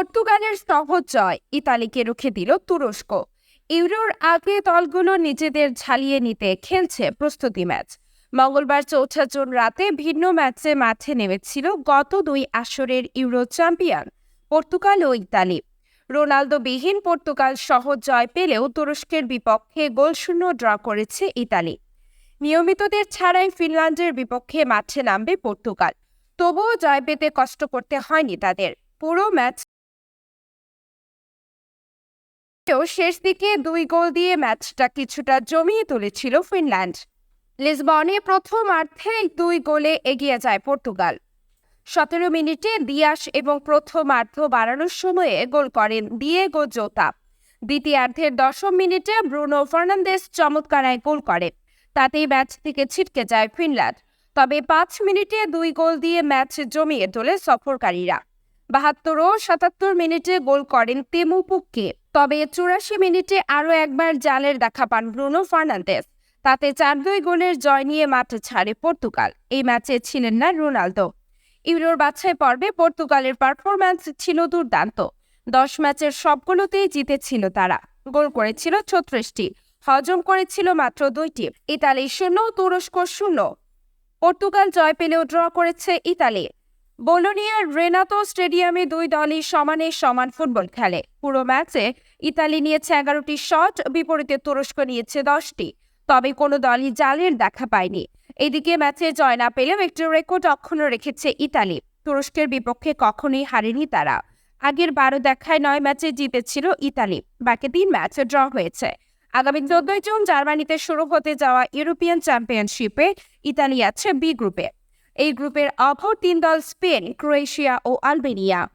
পর্তুগালের সহজ জয় ইতালিকে রুখে দিল তুরস্ক। ইউরোর আগে দলগুলো নিজেদের ঝালিয়ে নিতে খেলছে প্রস্তুতি ম্যাচ। মঙ্গলবার চৌঠা জুন রাতে ভিন্ন ম্যাচে মাঠে নেমেছিল গত দুই আসরের ইউরো চ্যাম্পিয়ন পর্তুগাল ও ইতালি। রোনালদো বিহীন পর্তুগাল সহজ জয় পেলেও তুরস্কের বিপক্ষে গোলশূন্য ড্র করেছে ইতালি। নিয়মিতদের ছাড়াই ফিনল্যান্ডের বিপক্ষে মাঠে নামবে পর্তুগাল। তবুও জয় পেতে কষ্ট করতে হয়নি তাদের। পুরো ম্যাচ শেষ দিকে দুই গোল দিয়ে ম্যাচটা কিছুটা জমিয়ে তুলেছিল ফিনল্যান্ড। লিসবনে প্রথমার্ধে দুই গোলে এগিয়ে যায় পর্তুগাল। সতেরো মিনিটে দিয়াস এবং প্রথমার্ধ বাড়ানোর সময়ে গোল করেন দিয়েগো জোতা। দ্বিতীয়ার্ধের দশম মিনিটে ব্রুনো ফার্নান্দেস চমৎকার এক গোল করে। তাতেই ম্যাচ থেকে ছিটকে যায় ফিনল্যান্ড। তবে পাঁচ মিনিটে দুই গোল দিয়ে ম্যাচ জমিয়ে তোলে সফরকারীরা। বাহাত্তর ও সাতাত্তর মিনিটে গোল করেন তেমু পুককে তবে চুরাশি মিনিটে আরও একবার জালের দেখা পান ব্রুনো ফার্নান্দেস তাতে চার দুই গোলের জয় নিয়ে মাঠে ছাড়ে পর্তুগাল। এই ম্যাচে ছিলেন না রোনালদো। ইউরোর বাছাই পর্বে পর্তুগালের পারফরম্যান্স ছিল দুর্দান্ত। দশ ম্যাচের সবগুলোতেই জিতেছিল তারা। গোল করেছিল ছত্রিশটি, হজম করেছিল মাত্র দুইটি। ইতালি শূন্য, তুরস্ক শূন্য। পর্তুগাল জয় পেলেও ড্র করেছে ইতালি। বোলোনিয়ার রেনাতো স্টেডিয়ামে দুই দলই সমানে সমান ফুটবল খেলে। পুরো ম্যাচে ইতালি নিয়েছে এগারোটি শট, বিপরীতে তুরস্ক নিয়েছে দশটি। তবে কোনো দলই জালের দেখা পায়নি। এদিকে ম্যাচে জয় না পেলেও একটি রেকর্ড অক্ষুণ্ণ রেখেছে ইতালি। তুরস্কের বিপক্ষে কখনোই হারেনি তারা। আগের বারো দেখায় নয় ম্যাচে জিতেছিল ইতালি। বাকি তিন ম্যাচ ড্র হয়েছে। আগামী চোদ্দই জুন জার্মানিতে শুরু হতে যাওয়া ইউরোপিয়ান চ্যাম্পিয়নশিপে ইতালি আছে বি গ্রুপে। এই গ্রুপের অপর তিন দল স্পেন ক্রোয়েশিয়া ও আলবেনিয়া।